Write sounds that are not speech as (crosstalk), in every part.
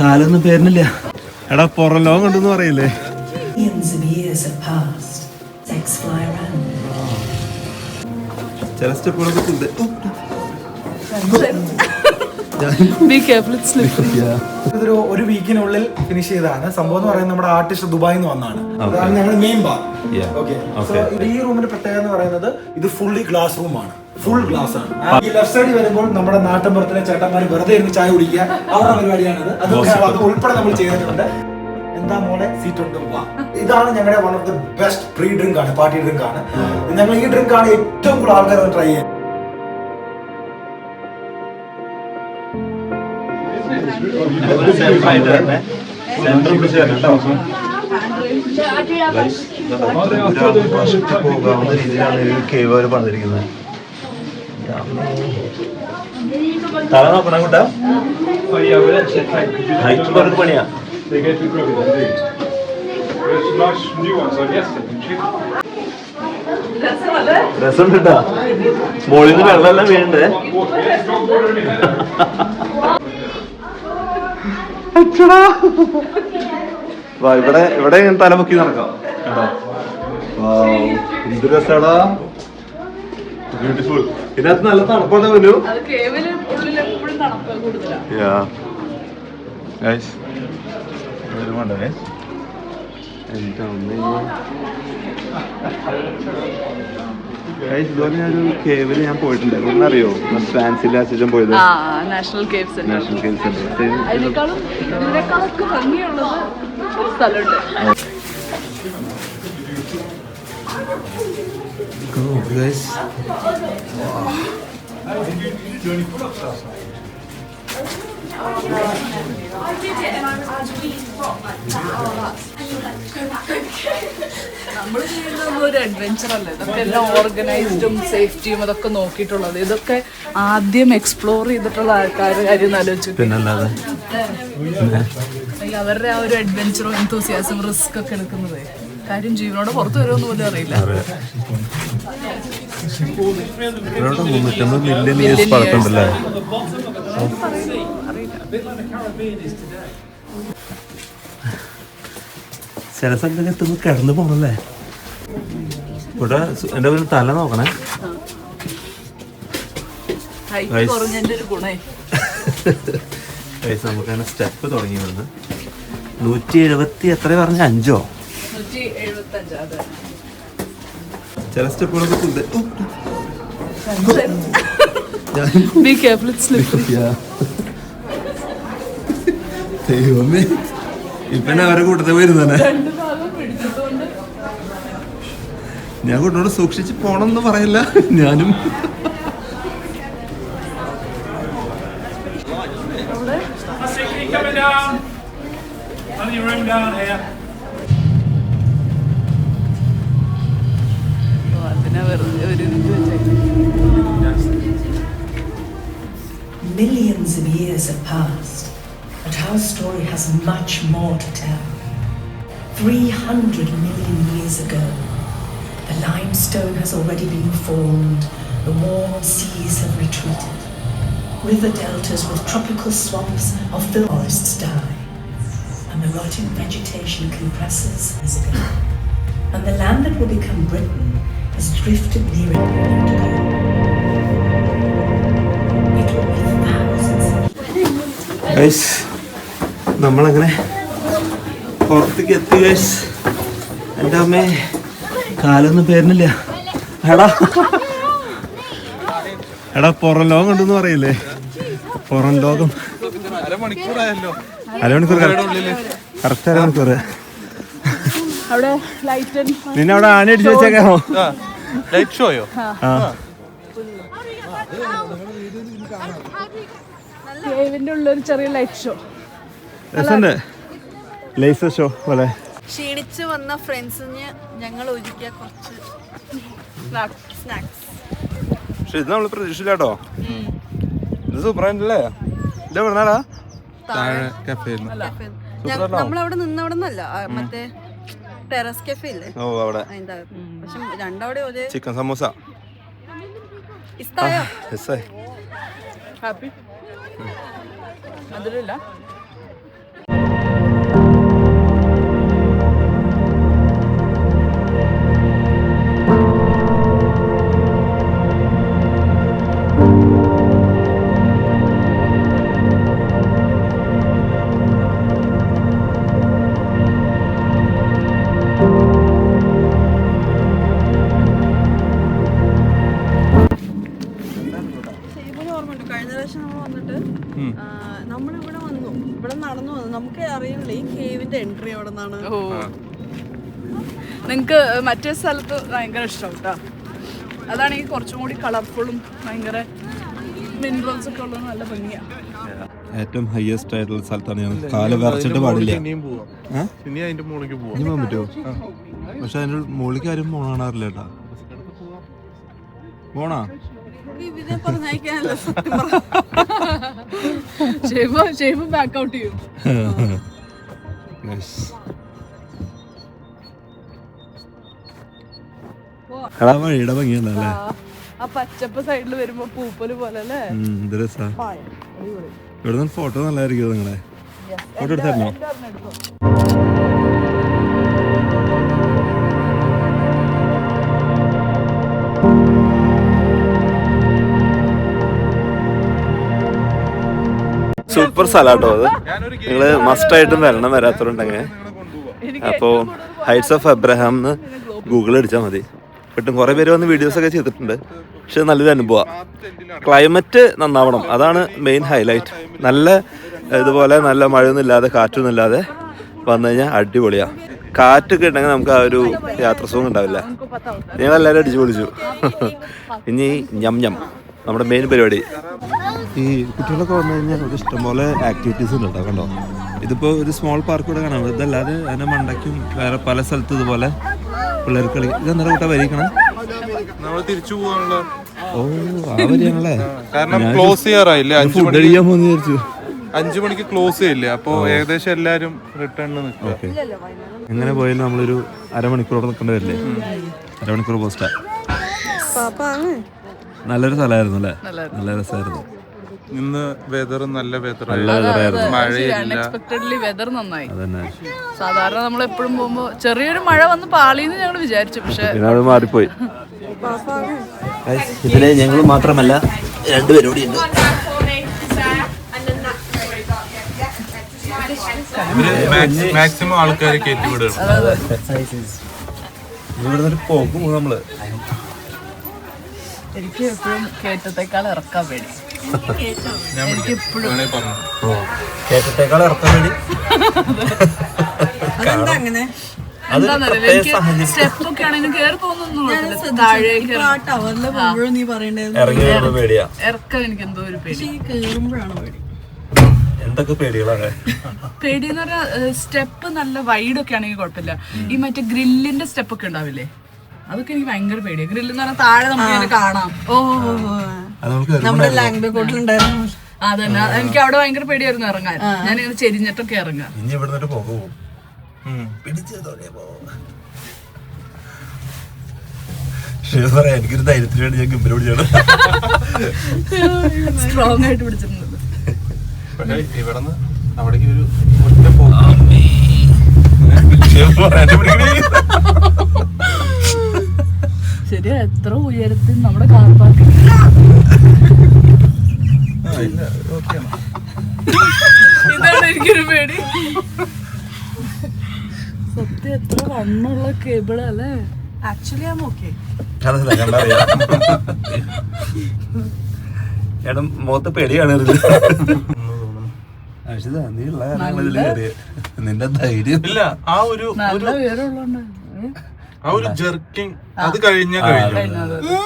കാലൊന്നും പേരുന്നില്ല എടാ പുറം ലോകം കണ്ടെന്ന് പറയില്ലേ? ചില സ്റ്റെപ്പുകളൊക്കെ ഉണ്ട്. ഇതൊരു ഒരു വീക്കിനുള്ളിൽ ഫിനിഷ് ചെയ്തതാണ്. സംഭവം എന്ന് പറയുന്നത് നമ്മുടെ ആർട്ടിസ്റ്റ് ദുബായിൽ നിന്ന് വന്നാണ് അതാണ് ഞങ്ങളുടെ മെയിൻ ബാർ. ഓക്കെ ഈ റൂമിന്റെ പ്രത്യേകത എന്ന് പറയുന്നത് ഇത് ഫുള്ളി ഗ്ലാസ് റൂമാണ് ഫുൾ ഗ്ലാസ് ആണ് ഈ ലെഫ്റ്റ് സൈഡിൽ വരുമ്പോൾ നമ്മുടെ നാട്ടിൻപുറത്തിലെ ചേട്ടന്മാർ വെറുതെ ഇരുന്ന് ചായ കുടിക്കുക അവരുടെ പരിപാടിയാണിത് അത് അത് ഉൾപ്പെടെ നമ്മൾ ചെയ്തിട്ടുണ്ട് എന്താ മോളെ സീറ്റ് ഉണ്ട് വാ ഇതാണ് ഞങ്ങളുടെ one of the best pre drink ആണ് പാർട്ടി ഡ്രിങ്ക് ആണ് ഞങ്ങൾ ഈ ഡ്രിങ്ക് ആണ് ഏറ്റവും കൂടുതൽ ആൾക്കാർ ട്രൈ ചെയ്യുന്നത് പോകാവുന്ന രീതിയിലാണ് ഒരു കേവ് അവർ പണിതിരിക്കുന്നത് രസം കിട്ടാ മോളിൽ നിന്ന് വെള്ളമെല്ലാം വീണുണ്ട്. ഇവിടെ ഇവിടെ തലമുക്കി നടക്കാം. എന്ത് രസാടാ. ബ്യൂട്ടിഫുൾ ഇതിനകത്ത് നല്ല തണുപ്പാണ് ഗൈസ് ഇതുപോലെ ഞാനൊരു കേവിൽ ഞാൻ പോയിട്ടുണ്ട്. ഒന്നറിയോ ഫാൻസിലെ അച്ഛൻ പോയത്. നാഷണൽ കേവ് സെന്റർ അതിനേക്കാളും ഇതിനേക്കാളൊക്കെ ഭംഗിയുള്ളത് ഒരു സ്ഥലമുണ്ട് ഗൈസ് നമ്മൾ ചെയ്യുന്നത് ഒരു അഡ്വഞ്ചർ അല്ലേ. ഇതൊക്കെ എല്ലാം ഓർഗനൈസ്ഡും സേഫ്റ്റിയും അതൊക്കെ നോക്കിയിട്ടുള്ളത്. ഇതൊക്കെ ആദ്യം എക്സ്പ്ലോർ ചെയ്തിട്ടുള്ള ആൾക്കാർ കാര്യം ആലോചിച്ചു പിന്നല്ലാതെ? അവരുടെ ആ ഒരു അഡ്വഞ്ചറും എന്തോസിയാസും റിസ്ക് ഒക്കെ എടുക്കുന്നത്. കാര്യം ജീവനോട് പുറത്തു വരുമെന്ന് പോലും അറിയില്ല. ഇവിടെ മുന്നൂറ്റമ്പത് മില്യൺ ഇയേഴ്സ് പഴക്കമുണ്ടല്ലേ ചില സ്ഥലത്തൊക്കെ എത്തുമ്പോൾ കിടന്നു പോണല്ലേ? ഇവിടെ എന്റെ എന്റെ ഒരു തല നോക്കണേ. നമുക്ക് അങ്ങനെ സ്റ്റെപ്പ് തുടങ്ങി വന്ന്. നൂറ്റി എഴുപത്തി എത്ര പറഞ്ഞ അഞ്ചോ? നൂറ്റി എഴുപത്തി അഞ്ച് അതെ ചില സ്റ്റെപ്പുകളൊക്കെ ദൈവമേ. ഇപ്പൊ അവരെ കൂട്ടത്തിൽ വരുന്നേ? ഞാൻ കൂട്ടോട് സൂക്ഷിച്ച് പോണെന്ന് എന്ന് പറയില്ല. ഞാനും. down here. ഓ, അതിനെ വെറുതെ ഒരു ഇത് വെച്ചേക്കും Millions of years have passed, but our story has much more to tell. 300 million years ago, the limestone has already been formed, the warm seas have retreated. River deltas with tropical swamps of the forests die, and the rotting vegetation compresses as ago. And the land that will become Britain has drifted near it long ago. It will be thousands of guys നമ്മളങ്ങനെ പുറത്തേക്ക് എത്തി guys എന്റെ അമ്മേ കാലൊന്നും പേരുന്നില്ല എടാ. എടാ പുറം ലോകം കണ്ടെന്ന് പറയില്ലേ? പുറം ലോകം. അരമണിക്കൂർ കറക്റ്റ് അരമണിക്കൂർ അവിടെ ലൈറ്റ് നിന്നെ അവിടെ ആണി അടിച്ചു വെച്ചേക്കാമോ? ലൈറ്റ് ഷോയോ? കേവിന്റെ ഉള്ളൊരു ചെറിയ light show laser laser show പോലെ. ക്ഷീണിച്ച് വന്ന ഫ്രണ്ട്സിന് ഞങ്ങൾ ഒരുക്കിയ കുറച്ച് സ്നാക്സ് പക്ഷെ ഇത് നമ്മൾ പ്രതീക്ഷിച്ചില്ലാട്ടോ. ഇത് സൂപ്പറായിട്ടല്ലേ ഇത് എവിടെന്നാടാ നമ്മളവിടെ നിന്നവിടെ നിന്നല്ല മറ്റേ ടെറസ് കഫേ ഇല്ലേ ഓ അവിടെ. അതിന്റെ അകത്ത്. പക്ഷെ രണ്ടവിടെ ഒരു ചിക്കൻ സമോസ. ഇസ്തായോ ഹാപ്പി? മധുരമില്ല മറ്റേ സ്ഥലത്ത് ഭയങ്കര ഇഷ്ടം കേട്ടോ. അതാണെങ്കിൽ കുറച്ചും കൂടി കളർഫുള്ളും ഭയങ്കര മിനറൽസ് ഒക്കെ ഉള്ളത് നല്ല ഭംഗിയാണ് ഏറ്റവും ഹയസ്റ്റ് ആയിട്ടുള്ള സ്ഥലത്താണ് ഞാൻ കാൽ വിറച്ചിട്ട് പാടില്ല? ഇനി അതിന്റെ മുകളിലേക്ക് പോവാം. പറ്റുമോ? പക്ഷെ അതിന്റെ മുകളിലേക്ക് ആരും പോണാറില്ല കേട്ടാ. പോണാ? ഷേവ് ഷേവ് ബാക്ക് ഔട്ട് ചെയ്യും. എടാ വഴിയുടെ ഭംഗിയുണ്ടല്ലേ ആ, പച്ചപ്പ് സൈഡിൽ വരുമ്പോ പൂപ്പൽ പോലെ അല്ലേ എന്ത് രസാ. ഇവിടെ ഫോട്ടോ നല്ലതായിരിക്കും നിങ്ങളെ ഫോട്ടോ എടുത്തായിരുന്നോ സൂപ്പർ സ്ഥലാട്ടോ അത്. നിങ്ങൾ മസ്റ്റ് ആയിട്ടും വരണം വരാത്തവരുണ്ടെങ്കിൽ. അപ്പോൾ ഹൈറ്റ്സ് ഓഫ് അബ്രഹാം എന്ന് ഗൂഗിൾ അടിച്ചാൽ മതി. കിട്ടും. കുറേ പേര് വന്ന് വീഡിയോസ് ഒക്കെ ചെയ്തിട്ടുണ്ട്. പക്ഷെ നല്ലൊരു അനുഭവമാണ് ക്ലൈമറ്റ് നന്നാവണം. അതാണ് മെയിൻ ഹൈലൈറ്റ് നല്ല ഇതുപോലെ നല്ല മഴയൊന്നും ഇല്ലാതെ കാറ്റൊന്നും ഇല്ലാതെ വന്നു കഴിഞ്ഞാൽ അടിപൊളിയാണ് കാറ്റൊക്കെ ഉണ്ടെങ്കിൽ നമുക്ക് ആ ഒരു യാത്ര സുഖം ഉണ്ടാവില്ല. ഞങ്ങൾ എല്ലാവരും അടിച്ചു പൊളിച്ചു. ഇനി ഞം ഞം നമ്മുടെ മെയിൻ പരിപാടി. ഈ കുട്ടികളൊക്കെ വന്നു കഴിഞ്ഞാൽ നമുക്ക് ഇഷ്ടംപോലെ ആക്ടിവിറ്റീസ് ഉണ്ട്. കേട്ടോ കണ്ടോ? ഇതിപ്പോൾ ഒരു സ്മോൾ പാർക്ക് കൂടെ കാണാം. ഇതല്ലാതെ അതിനെ മണ്ടയ്ക്കും വേറെ പല സ്ഥലത്തും ഇതുപോലെ പിള്ളേർക്ക് കളി ഇതെന്താ കൂട്ടാ വരിക്കണം നമ്മൾ തിരിച്ചു പോകാനുള്ള ഓ ആ കാരണം ക്ലോസ് ചെയ്യാറായില്ലേ? അഞ്ചു ഫുഡ് മണി പോകുന്ന വിചാരിച്ചു. അഞ്ചു മണിക്ക് ക്ലോസ് ചെയ്യില്ലേ? അപ്പോ ഏകദേശം എല്ലാരും റിട്ടേണിൽ നിൽക്കുക. ഓക്കെ. എങ്ങനെ പോയാലും നമ്മളൊരു അരമണിക്കൂറോടെ നിൽക്കേണ്ടി വരില്ലേ? അരമണിക്കൂർ പോസ്റ്റാ നല്ലൊരു സ്ഥലമായിരുന്നു അല്ലേ? നല്ല രസമായിരുന്നു. ഇന്ന് വെതർ നല്ല വെതറായിരുന്നു മഴയില്ല. അൺഎക്സ്പെക്ടഡ്ലി വെതർ നന്നായി. സാധാരണ നമ്മൾ എപ്പോഴും പോകുമ്പോ ചെറിയൊരു മഴ വന്ന് പാളിന്ന് ഞങ്ങൾ വിചാരിച്ചു. പക്ഷെ മാറിപ്പോയി. ഇതിലെ ഞങ്ങൾ മാത്രമല്ല രണ്ടുപേരും കൂടി ഉണ്ട് മാക്സിമം ആൾക്കാരെ കയറ്റിവിടുകയാണ് ഇവിടെ നിന്ന് പോകും നമ്മൾ. എനിക്ക് എപ്പോഴും കയറ്റത്തേക്കാൾ ഇറക്കാൻ പേടി കേട്ടത്തേക്കാൾ ഇറക്കാൻ വേണ്ടി അങ്ങനെ? എന്തൊക്കെ പേടികളാണ് പേടി എന്ന് പറഞ്ഞാൽ സ്റ്റെപ്പ് നല്ല വൈഡ് ഒക്കെ ആണെങ്കിൽ കുഴപ്പമില്ല. ഈ മറ്റേ ഗ്രില്ലിന്റെ സ്റ്റെപ്പ് ഒക്കെ ഉണ്ടാവില്ലേ? അതൊക്കെ എനിക്ക് ഭയങ്കര പേടിയാണ് ഗ്രില്ലെന്ന് പറഞ്ഞാൽ താഴെ നമുക്ക് കാണാം. ഓ. അത് നമുക്ക് നമ്മുടെ ലാംഗ്വേജ് കോട്ടിലുണ്ടായിരുന്നു അതന്നെ. എനിക്ക് അവിടെ ഭയങ്കര പേടിയായിരുന്നു ഇറങ്ങാൻ. ഞാൻ ഇങ്ങനെ ചെരിഞ്ഞിട്ടൊക്കെ ഇറങ്ങാം ഇനി ഇവിടെ നിന്നിട്ട് പോകും. പിടിച്ചതോടെ പറയാ എനിക്കൊരു ധൈര്യത്തിന് വേണ്ടി ഞാൻ ഗംഭീര പിടിച്ചാണ് സ്ട്രോങ് ആയിട്ട് പിടിച്ചിട്ടുണ്ട്. പക്ഷേ ഇവിടെ നിന്ന് അവിടേക്ക് ഒരു ഒറ്റ പോക്ക്. ശരിയാ എത്ര ഉയരത്തിൽ നമ്മുടെ കാർ പാർക്കിംഗ് ഇതാണ് എനിക്കൊരു പേടി. സത്യം എത്ര വണ്ണുള്ള കേബിൾ അല്ലേ? ആക്ച്വലി ആം ഓക്കെ എടാ മുഖത്ത് പേടിയാണ് നിന്റെ ധൈര്യം ഇല്ല. ആ ഒരു നല്ല ഉയരമുള്ളതുകൊണ്ട് ആ ഒരു ജെർക്കിങ് അത് കഴിഞ്ഞ കഴിഞ്ഞു.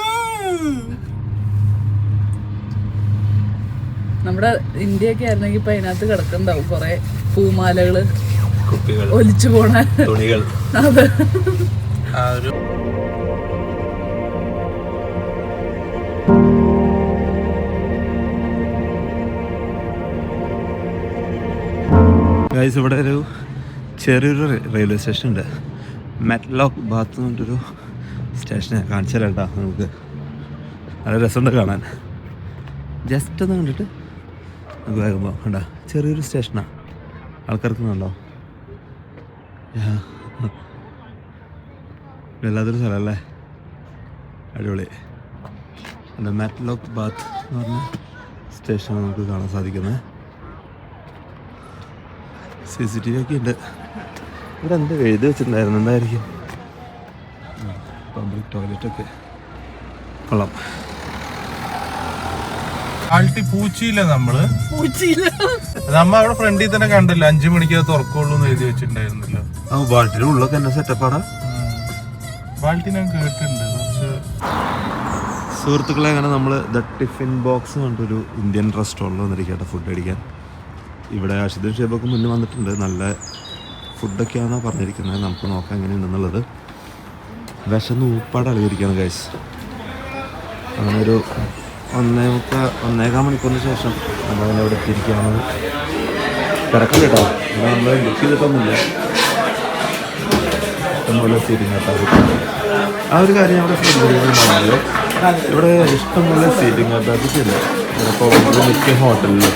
നമ്മുടെ ഇന്ത്യയൊക്കെ ആയിരുന്നെങ്കിൽ ഇപ്പൊ അതിനകത്ത് കിടക്കുന്നുണ്ടാവും കൊറേ പൂമാലകൾ കുപ്പികൾ ഒലിച്ചു പോണ തുണികൾ. (laughs) അതെ. ആ ഒരു ഗൈസ് ഇവിടെ ഒരു ചെറിയൊരു റെയിൽവേ സ്റ്റേഷൻ ഉണ്ട് മെറ്റ്ലോക്ക് ബാത്ത് എന്ന് സ്റ്റേഷനെ സ്റ്റേഷൻ കാണിച്ചു കേട്ടോ നമുക്ക്? നല്ല രസമുണ്ട് കാണാൻ. ജസ്റ്റ് ഒന്ന് കണ്ടിട്ട് നമുക്ക് പോകാം കണ്ട ചെറിയൊരു സ്റ്റേഷനാണ് ആൾക്കാർക്ക് ഉണ്ടോ വല്ലാത്തൊരു സ്ഥലമല്ലേ? അടിപൊളി. എന്റെ മെറ്റ്ലോക്ക് ബാത്ത് എന്ന് പറഞ്ഞ സ്റ്റേഷൻ നമുക്ക് കാണാൻ സാധിക്കുന്നത്. സി സി ടി വി ഒക്കെ ഉണ്ട്. ഇവിടെ എന്ത് എഴുതി വെച്ചിട്ടുണ്ടായിരുന്നു? എന്തായിരിക്കും? പബ്ലിക് ടോയ്ലറ്റൊക്കെ കൊള്ളാം. ആൾട്ടി പൂച്ചിയില്ല നമ്മൾ. നമ്മ അവിടെ ഫ്രണ്ടിൽ തന്നെ കണ്ടില്ല. അഞ്ചു മണിക്ക് അത് തുറക്കുള്ളൂ എന്ന് എഴുതി വെച്ചിട്ടുണ്ടായിരുന്നല്ലോ. ആ ഉള്ളൊക്കെ എന്നാ സെറ്റപ്പാടാ ബാൾട്ടി ഞാൻ കേട്ടിട്ടുണ്ട്. കുറച്ച് സുഹൃത്തുക്കളെ അങ്ങനെ നമ്മൾ ദ ടിഫിൻ ബോക്സ് കണ്ടൊരു ഇന്ത്യൻ റെസ്റ്റോറന്റിൽ വന്നിരിക്കട്ടെ ഫുഡ് അടിക്കാൻ. ഇവിടെ ആശുപത്രി ഷേബൊക്കെ മുന്നേ വന്നിട്ടുണ്ട്. നല്ല ഫുഡൊക്കെയാണ് പറഞ്ഞിരിക്കുന്നത്? നമുക്ക് നോക്കാം എങ്ങനെയുണ്ടെന്നുള്ളത്. വിശന്ന് ഊപ്പാട് അളവിരിക്കുകയാണ് ഗൈസ് അങ്ങനെ ഒരു ഒന്നേ മുക്കാൽ ഒന്നേകാൽ മണിക്കൂറിന് ശേഷം നമ്മളങ്ങനെ ഇവിടെ എത്തിയിരിക്കുകയാണ്. കിടക്കും കേട്ടോ. ഇവിടെ നമ്മൾ ബുക്ക് ചെയ്തിട്ടൊന്നുമില്ല. ഇഷ്ടംപോലെ സീറ്റിംഗ് കേട്ടോ ആ ഒരു കാര്യം അവിടെ ശ്രദ്ധിക്കുന്നുണ്ടെങ്കിൽ ഇവിടെ ഇഷ്ടംപോലെ സീറ്റിംഗ് കേട്ടോ ഉണ്ട് ഇപ്പോൾ ഇവിടെ മിക്ക ഹോട്ടലിലും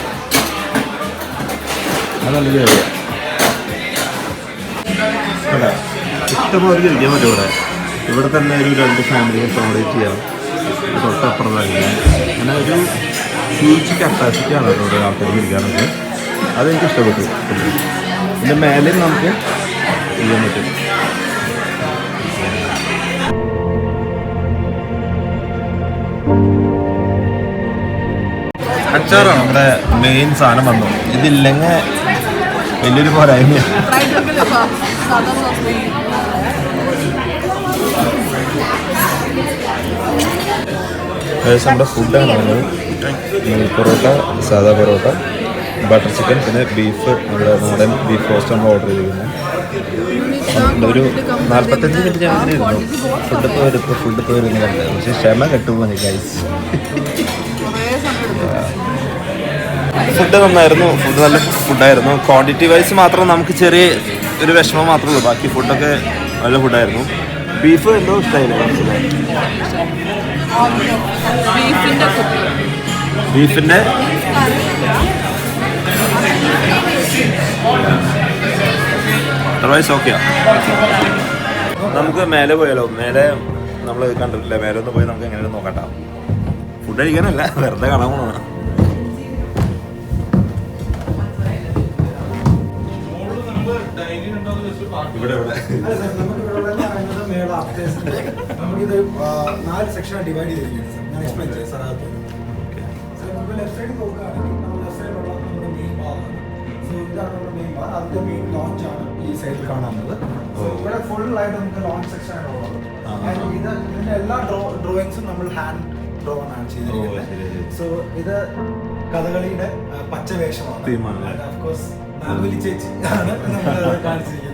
അതല്ലേ ഇവിടെ ഇഷ്ടംപോലെ പറ്റും ഇവിടെ. ഇവിടെ തന്നെ ഒരു രണ്ട് ഫാമിലി അക്കോമഡേറ്റ് ചെയ്യാം. തൊട്ടപ്പുറം തന്നെ. അങ്ങനെ ഒരു ഹ്യൂജ് കപ്പാസിറ്റി ആണ് ഇവിടെ ആൾക്കാർ ഇരിക്കാനൊക്കെ. അതെനിക്ക് ഇഷ്ടപ്പെട്ടു. ഇതിന്റെ മേലെയും നമുക്ക് ചെയ്യാൻ പറ്റും. അച്ചാറാണ് നമ്മുടെ മെയിൻ സാധനം വന്നു. ഇതില്ലെങ്കിൽ വലിയൊരു പോരായ്മ ഏകദേശം നമ്മുടെ ഫുഡാണ് വന്നത് പൊറോട്ട സാധാ പൊറോട്ട ബട്ടർ ചിക്കൻ പിന്നെ ബീഫ് നമ്മുടെ നാടൻ ബീഫ് റോസ്റ്റ് നമ്മൾ ഓർഡർ ചെയ്തിരിക്കുന്നത് ഒരു നാൽപ്പത്തഞ്ച് മിനിറ്റ് ഞാൻ അങ്ങനെ ഇരുന്നു ഫുഡ് വരും ഇപ്പോൾ ഫുഡ് ഇപ്പോൾ വരും കണ്ടത്. പക്ഷേ ക്ഷമ കെട്ടുപോകുന്നു ഗൈസ് ഫുഡ് നന്നായിരുന്നു. ഫുഡ് നല്ല ഫുഡായിരുന്നു ക്വാണ്ടിറ്റി വൈസ് മാത്രം നമുക്ക് ചെറിയ ഒരു വിഷമം മാത്രമേ ഉള്ളൂ. ബാക്കി ഫുഡൊക്കെ നല്ല ഫുഡായിരുന്നു ബീഫ് എന്തോ കുട്ടി ബീഫിന്റെ അതർവൈസ് ഓക്കെയാ നമുക്ക് മേലെ പോയാലോ? മേലെ നമ്മൾ കണ്ടിട്ടില്ല? മേലെ ഒന്ന് പോയി നമുക്ക് എങ്ങനെയാണ് നോക്കട്ടോ. ഫുഡ് കഴിക്കാനല്ല വെറുതെ കാണാൻ പോണതാണ്. ഇവിടെ ഇവിടെ. പറയുന്നത് മേള ഉണ്ട്. നമുക്കിത് നാല് സെക്ഷനായി ഡിവൈഡ് ചെയ്തിരിക്കുന്നത് സാർ. ഞാൻ എക്സ്പ്ലെയിൻ ചെയ്യാം സാർ അത് സാർ നമുക്ക് ലെഫ്റ്റ് സൈഡ് നോക്കുകയാണെങ്കിൽ നമ്മൾ ലെഫ്റ്റ് സൈഡിലുള്ള നമ്മുടെ മെയിൻ ബാറാണ് സോ ഇതാണ് നമ്മുടെ മെയിൻ അതിന്റെ മെയിൻ ലോഞ്ച് ആണ് ഈ സൈഡിൽ കാണുന്നത്. സോ ഇവിടെ ഫുൾ ആയിട്ട് നമുക്ക് ലോഞ്ച് സെക്ഷൻ ആണ് ഉള്ളത്. ഇത് ഇതിന്റെ എല്ലാ ഡ്രോ ഡ്രോയിങ്സും നമ്മൾ ഹാൻഡ് ഡ്രോൺ ആണ്. ചെയ്തിരിക്കുന്നത്. സോ ഇത് കഥകളിയുടെ പച്ചവേഷമാണ്. Theme ആണ്. ചേച്ചി ആണ് നമ്മൾ കാണിച്ചിരിക്കുന്നത്.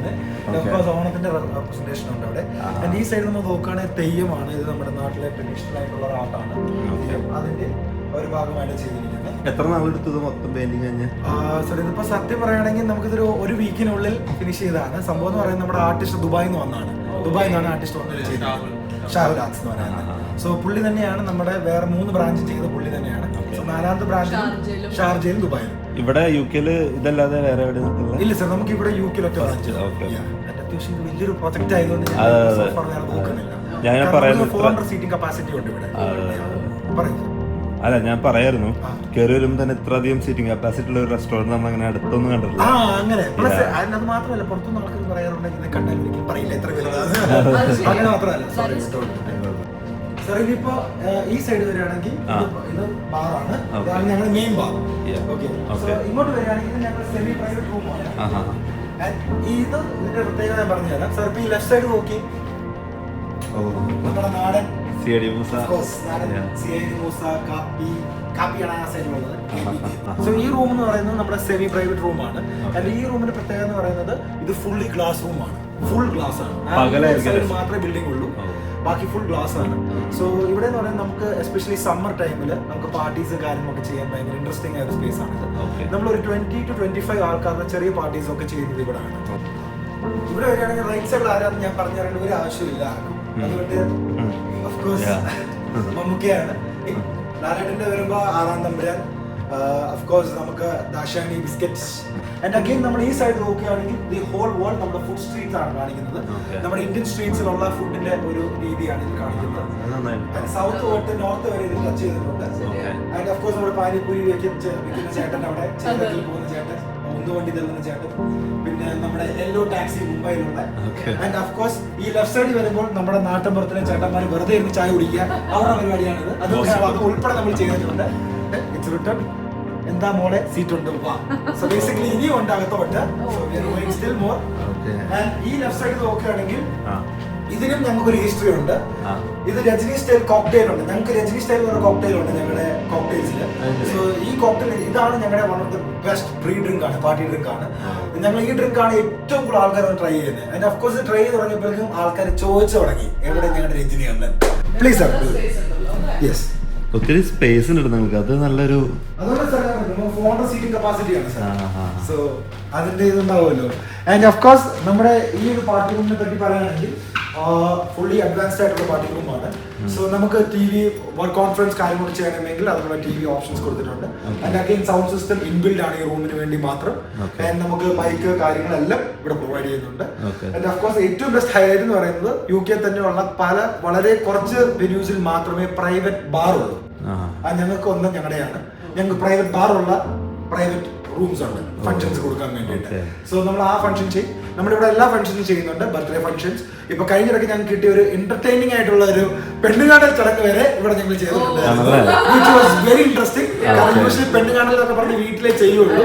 Okay. ഓണത്തിന്റെ റെപ്രസെന്റേഷൻ ഉണ്ട് അവിടെ. ആൻഡ് ഈ സൈഡ് നമ്മൾ നോക്കുകയാണെങ്കിൽ തെയ്യമാണ്. ഇത് നമ്മുടെ നാട്ടിലെ ട്രഡീഷണൽ ആയിട്ടുള്ള ഒരു ആർട്ടാണ്. അതിന്റെ ഒരു ഭാഗമായിട്ട് ചെയ്തിരിക്കുന്നത്. എത്ര നാളെടുത്തത് മൊത്തം പെയിന്റിങ് കഴിഞ്ഞ്? സോറി ഇതിപ്പോ സത്യം പറയുകയാണെങ്കിൽ നമുക്കിതൊരു ഒരു വീക്കിനുള്ളിൽ ഫിനിഷ് ചെയ്തതാണ്. സംഭവം എന്ന് പറയുന്നത് നമ്മുടെ ആർട്ടിസ്റ്റ് ദുബായിൽ നിന്ന് വന്നാണ് ദുബായിൽ നിന്നാണ് ആർട്ടിസ്റ്റ് വന്നത് ചെയ്തത്. ആർട്സ് എന്ന് പറയുന്നത്. സോ പുള്ളി തന്നെയാണ് നമ്മുടെ വേറെ മൂന്ന് ബ്രാഞ്ച് ചെയ്ത പുള്ളി തന്നെയാണ്. സോ നാലാമത്തെ ബ്രാഞ്ച് ഷാർജയിലും ദുബായിലും ഇവിടെ യു കെയിൽ ഇതല്ലാതെ വേറെ എവിടെ ഇല്ല സർ നമുക്ക് ഇവിടെ യു കെ. അത്യാവശ്യം വലിയൊരു പ്രോജക്റ്റ് ആയതുകൊണ്ട് ഞാൻ പറയുന്നത് സീറ്റിംഗ് കപ്പാസിറ്റി ഉണ്ട് ഇവിടെ. അല്ല ഞാൻ പറയായിരുന്നു. കേറി കയറി വരുമ്പോൾ തന്നെ ഇത്ര അധികം സീറ്റിംഗ് കപ്പാസിറ്റി ഉള്ള ഒരു റെസ്റ്റോറന്റ് നമ്മൾ അങ്ങനെ അടുത്തൊന്നും കണ്ടിട്ടില്ല. ആ അങ്ങനെ. പ്ലസ്. മാത്രമല്ല പുറത്തുനിന്ന് ആൾക്കാർ പറയാറുണ്ടെങ്കിൽ കണ്ടാൽ പറയില്ല എത്ര (laughs) അങ്ങനെ മാത്രമല്ല. സാർ ഇനിയിപ്പോ ഏഹ്, ഈ സൈഡ് വരികയാണെങ്കിൽ ആ. ഇത് ഇത് ബാറാണ് Okay. ഇതാണ് ഞങ്ങളുടെ main bar Yeah. Okay Okay. ഇങ്ങോട്ട് വരികയാണെങ്കിൽ ഇത് ഞങ്ങളുടെ സെമി പ്രൈവറ്റ് റൂമാണ് ഇത് ഇതിന്റെ പ്രത്യേകത ഞാൻ പറഞ്ഞുതരാം. സാർ ഇപ്പൊ ഈ ലെഫ്റ്റ് സൈഡ് നോക്കി. ഓ. നമ്മുടെ നാടൻ. സി ഈ റൂം എന്ന് പറയുന്നത് നമ്മുടെ സെമി പ്രൈവറ്റ് റൂമാണ് അല്ല ഈ റൂമിന്റെ പ്രത്യേകത എന്ന് പറയുന്നത് ഇത് ഫുള്ളി ഗ്ലാസ് റൂമാണ് ഫുൾ ഗ്ലാസ് ആണ്. മാത്രമേ ബിൽഡിംഗ് ഉള്ളൂ. ബാക്കി ഫുൾ ഗ്ലാസ് ആണ്. സോ ഇവിടെ എന്ന് പറയുന്നത് നമുക്ക് എസ്പെഷ്യലി സമ്മർ ടൈമിൽ നമുക്ക് പാർട്ടീസ് കാര്യങ്ങളൊക്കെ ചെയ്യാൻ ഭയങ്കര ഇൻട്രസ്റ്റിംഗ് ആയ ഒരു സ്പേസ് ആണ്. നമ്മൾ ഒരു ട്വന്റി ടു ട്വന്റി ഫൈവ് ആൾക്കാരുടെ ചെറിയ പാർട്ടീസ് ഒക്കെ ചെയ്യുന്നത് ഇവിടെ ആണ് ഇവിടെ വരികയാണെങ്കിൽ റൈറ്റ് സൈഡിൽ ആരാന്ന് ഞാൻ പറഞ്ഞു ഒരു ആവശ്യമില്ല. അതുകൊണ്ട് (laughs) മമ്മൂക്കയാണ്. ലാലേട്ടന്റെ വരുമ്പോ ആറാം തമ്പുരാൻ. ഓഫ് കോഴ്സ് നമുക്ക് ദാശാനി ബിസ്ക്കറ്റ്സ് ആൻഡ് അഗെയിൻ നമ്മൾ ഈ സൈഡ് നോക്കുകയാണെങ്കിൽ ദി ഹോൾ വേൾഡ് നമ്മുടെ ഫുഡ് സ്ട്രീറ്റ്സ് ആണ് കാണിക്കുന്നത്. നമ്മുടെ ഇന്ത്യൻ സ്ട്രീറ്റ്സിലുള്ള ഫുഡിന്റെ ഒരു രീതിയാണ് ഇത് കാണിക്കുന്നത്. സൗത്ത് തൊട്ട് നോർത്ത് വരെ ഇത് ടച്ച് ചെയ്തിട്ടുണ്ട്. ആൻഡ് ഓഫ് കോഴ്സ് നമ്മുടെ പാനിപ്പൂരി വെക്കുന്ന ചേട്ടൻ അവിടെ ചേട്ടത്തിൽ പോകുന്ന ചേട്ടൻ ഉന്തുവണ്ടി തള്ളുന്ന ചേട്ടൻ പിന്നെ നമ്മുടെ യെല്ലോ ടാക്സി മുംബൈയിലുള്ള. ആൻഡ് ഓഫ് കോഴ്സ് ഈ ലെഫ്റ്റ് സൈഡിൽ വരുമ്പോൾ നമ്മുടെ നാട്ടിൻപുറത്തിലെ ചേട്ടന്മാർ വെറുതെ ഇരുന്ന് ചായ കുടിക്കുക. അവരുടെ പരിപാടിയാണിത്. അത് ഉൾപ്പെടെ നമ്മൾ ചെയ്തിട്ടുണ്ട്. ഇറ്റ്സ് റിട്ടേൺ എന്താ മോളെ? സീറ്റ് ഉണ്ട് സോ ബേസിക്കലി ഇനിയും ഉണ്ട് അകത്തോട്ട് സ്റ്റിൽ മോർ ആൻഡ് ഈ ലെഫ്റ്റ് സൈഡ് നോക്കുകയാണെങ്കിൽ ഇതിനും ഞങ്ങൾക്ക് ഒരു ഹിസ്റ്ററി ഉണ്ട് ഇത് രജനി സ്റ്റൈൽ കോക്ടെയിൽ ഉണ്ട്. ഞങ്ങൾക്ക് രജനി സ്റ്റൈൽ പറഞ്ഞ കോക്ടെയിൽ ഉണ്ട് ഞങ്ങളുടെ കോക്ടെയിൽസിൽ സോ ഈ കോക്ടെയിൽ ഇതാണ് ഞങ്ങളുടെ one of the best pre drink ആണ് പാർട്ടി ഡ്രിങ്ക് ആണ്. ഞങ്ങൾ ഈ ഡ്രിങ്ക് ആണ് ഏറ്റവും കൂടുതൽ ആൾക്കാർ ട്രൈ ചെയ്യുന്നത്. അതിന്റെ ഓഫ് കോഴ്സ് ട്രൈ ചെയ്ത് തുടങ്ങിയപ്പോഴേക്കും ആൾക്കാർ ചോദിച്ചു തുടങ്ങി. എവിടെ ഞങ്ങളുടെ രജനി ഉണ്ട് പ്ലീസ് സർ യെസ് ഒത്തിരി സ്പേസ് ഉണ്ട് നിങ്ങൾക്ക്. അത് നല്ലൊരു അതുകൊണ്ട് സാർ ഫോണിന്റെ സീറ്റിംഗ് കപ്പാസിറ്റി ആണ് സാർ. സോ അതിന്റെ ഇതുണ്ടാവുമല്ലോ. ആൻഡ് ഓഫ് കോഴ്സ് നമ്മുടെ ഈ ഒരു പാർട്ടി റൂമിനെ പറ്റി പറയുകയാണെങ്കിൽ ഫുള്ളി അഡ്വാൻസ്ഡ് ആയിട്ടുള്ള പാർട്ടി റൂമാണ് സോ നമുക്ക് ടി വി വർക്ക് കോൺഫറൻസ് കാര്യങ്ങളൊക്കെ ചെയ്യണമെങ്കിൽ അതിനുള്ള ടി വി ഓപ്ഷൻസ് കൊടുത്തിട്ടുണ്ട്. And again sound system inbuilt ആണ് ഈ റൂമിന് വേണ്ടി മാത്രം. ആൻഡ് നമുക്ക് മൈക്ക് കാര്യങ്ങളെല്ലാം ഇവിടെ പ്രൊവൈഡ് ചെയ്യുന്നുണ്ട്. ആൻഡ് ഓഫ് കോഴ്സ് ഏറ്റവും ബെസ്റ്റ് ഹൈലൈറ്റ് എന്ന് പറയുന്നത് യു കെ തന്നെയുള്ള പല വളരെ കുറച്ച് വെന്യൂസിൽ മാത്രമേ പ്രൈവറ്റ് ബാർ ഉള്ളൂ. ആ ഞങ്ങൾക്ക് ഒന്ന് ഞങ്ങളുടെയാണ്. ഞങ്ങൾക്ക് പ്രൈവറ്റ് ബാറുള്ള പ്രൈവറ്റ് റൂംസ് ഉണ്ട്. ഫങ്ഷൻസ് കൊടുക്കാൻ വേണ്ടിയിട്ട്. സോ നമ്മൾ ആ ഫംഗ്ഷൻ ചെയ്യും നമ്മളിവിടെ എല്ലാ ഫങ്ഷൻസും ചെയ്യുന്നുണ്ട്. ബർത്ത്ഡേ ഫംഗ്ഷൻസ് ഇപ്പൊ കഴിഞ്ഞിടയ്ക്ക് ഞങ്ങൾക്ക് കിട്ടിയ ഒരു എന്റർടൈനിങ് ആയിട്ടുള്ള ഒരു പെണ്ണുകാണൽ ചടങ്ങ് വരെ ഇവിടെ ഞങ്ങൾ ചെയ്തിട്ടുണ്ട്? വെരി ഇൻട്രസ്റ്റിംഗ് യൂഷ്വലി പെണ്ണുകാണൽ എന്നൊക്കെ പറഞ്ഞ് വീട്ടിലേ ചെയ്യുള്ളൂ.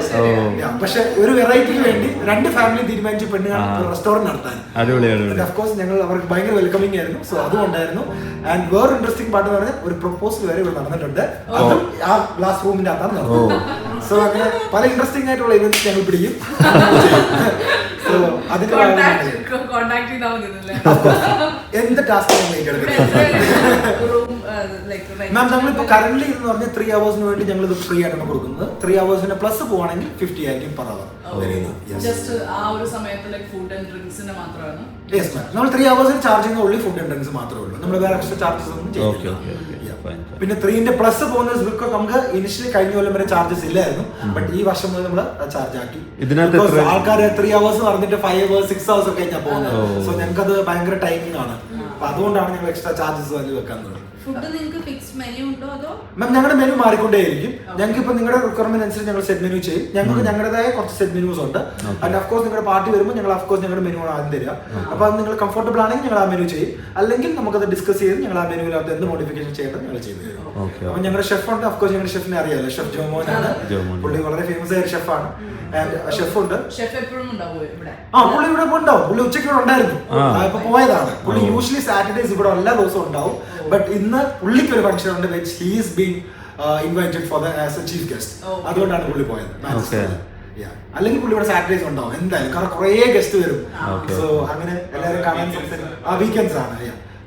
പക്ഷെ ഒരു വെറൈറ്റിക്ക് വേണ്ടി രണ്ട് ഫാമിലി തീരുമാനിച്ചു പെണ്ണുകാണൽ റെസ്റ്റോറന്റ് നടത്താൻ. അഫ്കോഴ്സ് ഞങ്ങൾ അവർക്ക് ഭയങ്കര വെൽക്കമിങ് ആയിരുന്നു. സോ അതും ഉണ്ടായിരുന്നു ആൻഡ് വേറെ ഇൻട്രസ്റ്റിംഗ് പാട്ട് എന്ന് പറഞ്ഞാൽ ഒരു പ്രപ്പോസൽ വരെ ഇവിടെ നടന്നിട്ടുണ്ട്. അതും ആ ഗ്ലാസ് റൂമിന്റെ അകത്താണ് നടന്നത്. സോ അങ്ങനെ പല ഇൻട്രസ്റ്റിംഗ് ആയിട്ടുള്ള ഇവന്റ്സ് ഞങ്ങൾ പിടിക്കും. (laughs) ഭാഗമാണ് കോണ്ടാക്ട് ചെയ്താൽ മതി എന്ത് ടാസ്ക് മാം നമ്മളിപ്പോ കറന്റ് എന്ന് പറഞ്ഞാൽ ത്രീ അവേഴ്സിന് വേണ്ടി ഞങ്ങൾ ഇത് ഫ്രീ ആയിട്ടാണ് കൊടുക്കുന്നത്. ത്രീ അവേഴ്സിന് പ്ലസ് പോവാണെങ്കിൽ ഫിഫ്റ്റി ആയിരിക്കും പെർ അവർ ജസ്റ്റ് ആ ഒരു സമയത്ത് ലൈക്ക് ഫുഡ് ആൻഡ് ഡ്രിങ്ക്സിന് മാത്രമാണ്. യെസ് മാം നമ്മൾ ത്രീ അവേഴ്സിന് ചാർജ് ചെയ്യുന്ന ഉള്ളി ഫുഡ് ആൻഡ് ഡ്രിങ്ക്സ് മാത്രമേ ഉള്ളൂ. നമ്മൾ വേറെ എക്സ്ട്രാ ചാർജസ് ഒന്നും ഓക്കെ പിന്നെ ത്രീന്റെ പ്ലസ് പോകുന്ന ബിക്കോസ് നമുക്ക് ഇനിഷ്യലി കഴിഞ്ഞ കൊല്ലം വരെ ചാർജസ് ഇല്ലായിരുന്നു. ബട്ട് ഈ വർഷം മുതൽ നമ്മൾ ചാർജ് ആക്കി. ഇതിനകത്ത് ആൾക്കാർ ത്രീ അവേഴ്സ് പറഞ്ഞിട്ട് ഫൈവ് അവേഴ്സ് സിക്സ് അവേഴ്സ് ഒക്കെ കഴിഞ്ഞാൽ പോകുന്നത്. സോ ഞങ്ങൾക്ക് അത് ഭയങ്കര ടൈമിംഗ് ആണ്. അപ്പൊ അതുകൊണ്ടാണ് ഞങ്ങൾ എക്സ്ട്രാ ചാർജസ് അതിൽ വെക്കുന്നത് ഫുഡ് നിങ്ങൾക്ക് ഫിക്സ് മെനു ഉണ്ടോ അതോ? മാം ഞങ്ങളുടെ മെനു മാറിക്കൊണ്ടേയിരിക്കും. ഞങ്ങൾക്ക് ഇപ്പൊ നിങ്ങളുടെ റിക്വയർമെന്റ് അനുസരിച്ച് ഞങ്ങൾ സെറ്റ് മെനു ചെയ്യും. ഞങ്ങൾക്ക് ഞങ്ങളുടേതായ കുറച്ച് സെറ്റ് മെനുസ് ഉണ്ട്. ആൻഡ് ഓഫ് കോഴ്സ് നിങ്ങളുടെ പാർട്ടി വരുമ്പോൾ ഞങ്ങൾ ഓഫ് കോഴ്സ് ഞങ്ങളുടെ മെനു ആണ് ആദ്യം തരിക അപ്പൊ അത് നിങ്ങൾ കംഫർട്ടബിൾ ആണെങ്കിൽ ഞങ്ങൾ ആ മെനു ചെയ്യും. അല്ലെങ്കിൽ നമുക്കത് ഡിസ്കസ് ചെയ്ത് ഞങ്ങൾ ആ മെനുവിനകത്ത് എന്ത് മോഡിഫിക്കേഷൻ ചെയ്യേണ്ടത് ഞങ്ങൾ ചെയ്തു തരും. അപ്പൊ ഞങ്ങളുടെ ഷെഫ് ഉണ്ട്. ഓഫ് കോഴ്സ് ഞങ്ങളുടെ ഷെഫിനെ അറിയാലോ. ഷെഫ് ജോമോനാണ്. ജോമോൻ. പുള്ളി വളരെ ഫേമസ് ആയ ഷെഫാണ് ഷെഫ് ഉണ്ട്. ഷെഫ് എപ്പോഴും ഉണ്ടാവും ഇവിടെ? ആ പുള്ളി ഇവിടെ ഉണ്ടാവും. പുള്ളി ഉച്ചയ്ക്ക് ഇവിടെ ഉണ്ടായിരുന്നു. ഇപ്പൊ പോയതാണ്. പുള്ളി യൂഷ്വലി സാറ്റർഡേസ് ഇവിടെ എല്ലാ ദിവസവും ഉണ്ടാവും. ബട്ട് ഇന്ന് പുള്ളിക്ക് ഒരു ഫംഗ്ഷൻ ഉണ്ട് വെച്ച് he's being invited for the as a chief guest. അതുകൊണ്ടാണ് പുള്ളി പോയത്. Okay. Yeah. അല്ലെങ്കിൽ പുള്ളി ഇവിടെ സാറ്റർഡേസ് ഉണ്ടാവും. എന്തായാലും. കാരണം കുറേ ഗസ്റ്റ് വരും. സോ അങ്ങനെ എല്ലാവരും കാണാൻ ആ വീക്കെൻഡ്സ് ആണ്.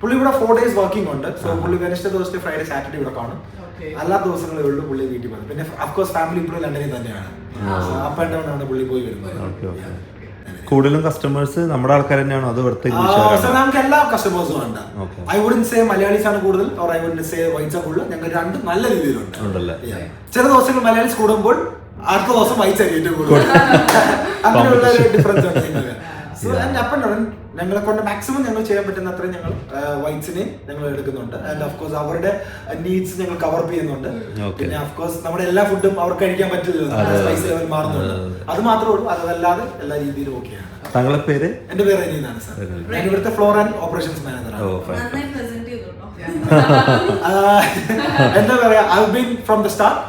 പുള്ളി ഇവിടെ ഫോർ ഡേയ്സ് വർക്കിംഗ് ഉണ്ട്. സോ പുള്ളി വെനസ്ഡേ ദിവസത്തെ ഫ്രൈഡേ സാറ്റർഡേ ഇവിടെ കാണും. എല്ലാ അല്ലാത്ത ദിവസങ്ങളേ ഉള്ളൂ പുള്ളി വീട്ടിൽ വരും പിന്നെ അഫ്കോഴ്സ് ഫാമിലി ഇപ്പോഴും ലണ്ടനിൽ തന്നെയാണ്. അപ്പ് ആൻഡ് ഡൗൺ ആണ് പുള്ളി പോയി വരുന്നത്. Okay okay Yeah. കൂടുതലും കസ്റ്റമേഴ്സ് നമ്മുടെ ആൾക്കാർ തന്നെയാണ്? അത് ഇവിടുത്തെ നമുക്ക് എല്ലാ കസ്റ്റമേഴ്സും ഉണ്ട്. ഐ വുഡൻ സേ മലയാളീസ് ആണ് കൂടുതൽ or I wouldn't say whites ആണ് കൂടുതൽ. ഞങ്ങൾ രണ്ടും നല്ല രീതിയിലുണ്ട്. ചില ദിവസങ്ങൾ മലയാളീസ് കൂടുമ്പോൾ അടുത്ത ദിവസം വൈറ്റ്സ് ആയിട്ട് കൂടുതൽ. (laughs) അങ്ങനെയുള്ള ഡിഫറൻസ് അപ്പ് ഡൗൺ ഞങ്ങളെ കൊണ്ട് മാക്സിമം ഞങ്ങൾ ചെയ്യാൻ പറ്റുന്ന അത്രയും ഞങ്ങൾ വൈറ്റ്സിനെ ഞങ്ങൾ എടുക്കുന്നുണ്ട്. ആൻഡ് ഓഫ് കോഴ്സ് അവരുടെ നീഡ്സ് ഞങ്ങൾ കവർ ചെയ്യുന്നുണ്ട്. പിന്നെ ഓഫ് കോഴ്സ് നമ്മുടെ എല്ലാ ഫുഡും അവർക്ക് കഴിക്കാൻ അതെ. സ്പൈസ് ലെവൽ മാറുന്നുണ്ട്. അതെ, മാത്രമേ ഉള്ളൂ. അതല്ലാതെ എല്ലാ രീതിയിലും ഓക്കെയാണ് താങ്കളുടെ പേര്? എന്റെ പേര് അനിയനാണ് സാർ. ഞാൻ ഇവിടുത്തെ ഫ്ലോർ ആൻഡ് ഓപ്പറേഷൻസ് മാനേജറാണ് എന്താ പറയാ I been from the start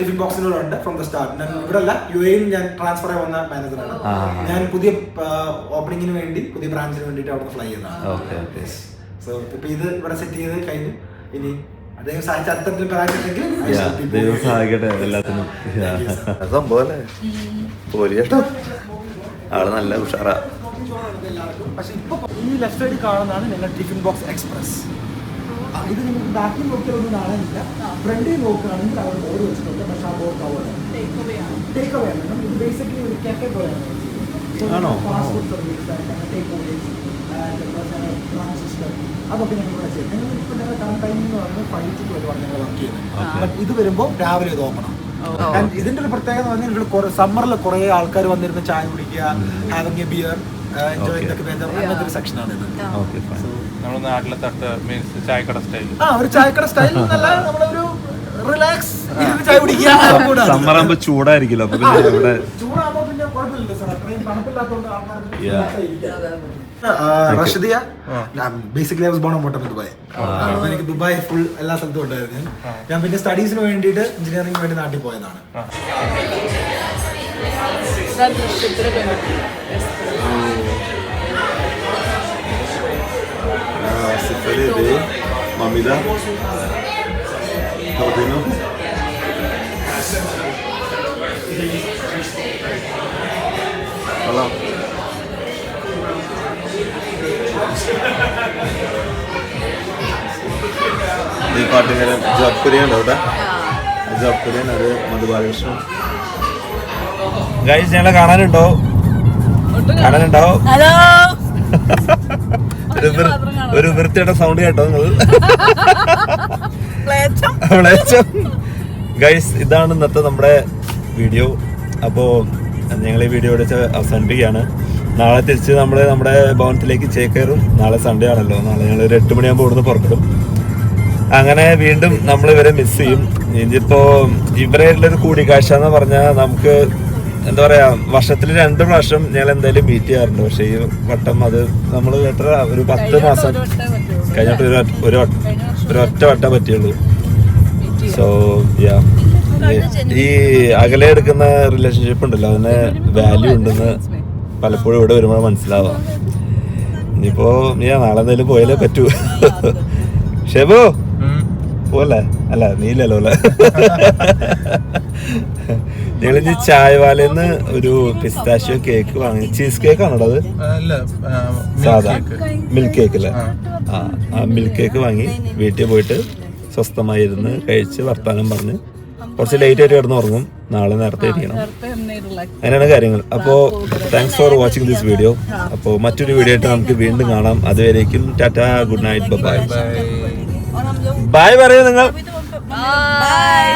tiffin ബോക്സിലൂടെ ഉണ്ട് ഫ്രോം ദ സ്റ്റാർട്ട് ഞാൻ ഇവിടെ അല്ല യു എയിൽ ഞാൻ ട്രാൻസ്ഫർ ആയി വന്ന മാനേജറാണ്. ഞാൻ പുതിയ ഓപ്പണിങ്ങിന് വേണ്ടി പുതിയ ബ്രാഞ്ചിന് വേണ്ടിയിട്ട് അവിടെ ഫ്ലൈ ചെയ്തതാണ്. സോ ഇപ്പൊ ഇത് ഇവിടെ സെറ്റ് ചെയ്ത് കഴിഞ്ഞു ഇനി അദ്ദേഹം സഹായിച്ച അത്തരത്തിൽ. സഹായിക്കട്ടെ എല്ലാത്തിനും. സംഭവം കേട്ടോ ആൾ നല്ല ഉഷാറാ. പക്ഷെ ഇപ്പൊ ഈ ലെഫ്റ്റ് സൈഡിൽ കാണുന്നതാണ് ഞങ്ങൾ ടിഫിൻ ബോക്സ് എക്സ്പ്രസ് ഇത് നിങ്ങൾക്ക് ബാക്കിൽ നോക്കിയാലൊന്നും കാണാനില്ല. ഫ്രണ്ടിൽ നോക്കുകയാണെങ്കിൽ അവർ ബോർഡ് വെച്ചിട്ടുണ്ട്. പക്ഷെ ആ ബോർഡ് കവർ ടേക്ക് അവേ ആണ്. ഇത് ബേസിക്കലി ഒരു കാഫെ പോലെയാണ് ആണോ? ഫാസ്റ്റ് ഫുഡ് സർവീസ് ടേക്ക് അതൊക്കെ ഞങ്ങൾ ഇവിടെ ചെയ്യും. ഞങ്ങൾ ഇപ്പം ഞങ്ങൾ കറണ്ട് ടൈമിംഗ് എന്ന് പറയുന്നത് ഫൈവ് ടു ട്വൽവ് ആണ് ഞങ്ങൾ വർക്ക് ചെയ്യുന്നത്. ബട്ട് ഇത് വരുമ്പോൾ രാവിലെ ഇത് ഓപ്പൺ ആണ് ഇതിന്റെ ഒരു പ്രത്യേകത എന്ന് പറഞ്ഞാൽ ഇവിടെ കുറെ സമ്മറിൽ കുറെ ആൾക്കാർ വന്നിരുന്ന് ചായ കുടിക്കുക having a beer enjoy the weather അങ്ങനത്തെ ഒരു സെക്ഷനാണ് ഇത്. ഓക്കെ ഫൈൻ നമ്മുടെ നാട്ടിലെ തട്ട് മീൻസ് ചായക്കട സ്റ്റൈൽ ആ ഒരു ചായക്കട സ്റ്റൈൽ എന്നല്ല ഒരു റിലാക്സ് ചായ കുടിക്കുക ആകുമ്പോ ചൂടായിരിക്കില്ല അപ്പൊ ഇവിടെ ചൂടാകുമ്പോ പിന്നെ കുഴപ്പമില്ല സാർ അത്രയും തണുപ്പില്ലാത്തതുകൊണ്ട് ആൾക്കാർക്ക് Yeah. relax ആയിരിക്കാം. ആ, Rashidiya basically was born bottom Dubai അപ്പൊ എനിക്ക് ദുബായ് ഫുൾ എല്ലാ സ്ഥലത്തും ഉണ്ടായിരുന്നു. ഞാൻ. ഞാൻ പിന്നെ സ്റ്റഡീസിന് വേണ്ടിയിട്ട് എഞ്ചിനീയറിംഗ് വേണ്ടി നാട്ടിൽ പോയതാണ്. മമിത Todino. കൊള്ളാം ഈ പാട്ടുകാരൻ ജോബ് കുര്യൻ ഉണ്ടോ അവിടെ ജോബ് കുര്യൻ അത് മധുബാലകൃഷ്ണൻ. ഗൈസ് ഞങ്ങളെ കാണാനുണ്ടോ? കാണാനുണ്ടോ? ഹലോ (laughs) ഒരു വൃത്തിയുടെ സൗണ്ട് കേട്ടോ നിങ്ങൾ ഗൈസ് ഇതാണ് ഇന്നത്തെ നമ്മുടെ വീഡിയോ അപ്പോൾ ഞങ്ങൾ ഈ വീഡിയോ എടുത്ത് അവസാനിപ്പിക്കുകയാണ്. നാളെ തിരിച്ച് നമ്മൾ നമ്മുടെ ഭവനത്തിലേക്ക് ചേക്കേറും നാളെ സൺഡേ ആണല്ലോ. നാളെ ഞങ്ങൾ ഒരു എട്ട് മണിയാകുമ്പോൾ ഇവിടുന്ന് പുറപ്പെടും. അങ്ങനെ വീണ്ടും നമ്മൾ ഇവരെ മിസ് ചെയ്യും. ഇതിപ്പോ ഇവരെ ഉള്ളൊരു കൂടിക്കാഴ്ച എന്ന് പറഞ്ഞാൽ നമുക്ക് എന്താ പറയാ വർഷത്തിൽ രണ്ട് പ്രാവശ്യം ഞങ്ങൾ എന്തായാലും മീറ്റ് ചെയ്യാറുണ്ട്. പക്ഷേ ഈ വട്ടം അത് നമ്മൾ എത്ര ഒരു പത്ത് മാസം കഴിഞ്ഞിട്ട് ഒരു ഒറ്റ- ഒരു ഒറ്റ- ഒരു ഒറ്റ വട്ടം പറ്റിയുള്ളൂ. സോ യാ ഈ അകലെ എടുക്കുന്ന റിലേഷൻഷിപ്പ് ഉണ്ടല്ലോ അതിന് വാല്യൂ ഉണ്ടെന്ന് പലപ്പോഴും ഇവിടെ വരുമ്പോൾ മനസ്സിലാവാം. ഇനിയിപ്പോ നീ നാളെ എന്തായാലും പോയാലേ പറ്റൂ. (laughs) ഷെബു പോലെ അല്ല നീ ഇല്ലല്ലോ അല്ലേ? (laughs) ഞങ്ങൾ ഇനി ചായവാലെന്ന് ഒരു പിസ്താഷ്യോ കേക്ക് വാങ്ങി ചീസ് കേക്ക് ആണോ അത് സാധാ മിൽക്ക് കേക്ക് അല്ലേ? ആ. ആ മിൽക്ക് കേക്ക് വാങ്ങി വീട്ടിൽ പോയിട്ട് സ്വസ്ഥമായിരുന്നു കഴിച്ച് വർത്താനം പറഞ്ഞ് കുറച്ച് ലേറ്റ് ആയിട്ട് കിടന്ന് ഉറങ്ങും. നാളെ നേരത്തെ ഇരിക്കണം അങ്ങനെയാണ് കാര്യങ്ങൾ. അപ്പോൾ thanks for watching this video അപ്പോൾ മറ്റൊരു വീഡിയോ ആയിട്ട് നമുക്ക് വീണ്ടും കാണാം. അതുവരേക്കും Tata good night bye bye പറയൂ നിങ്ങൾ. ബൈ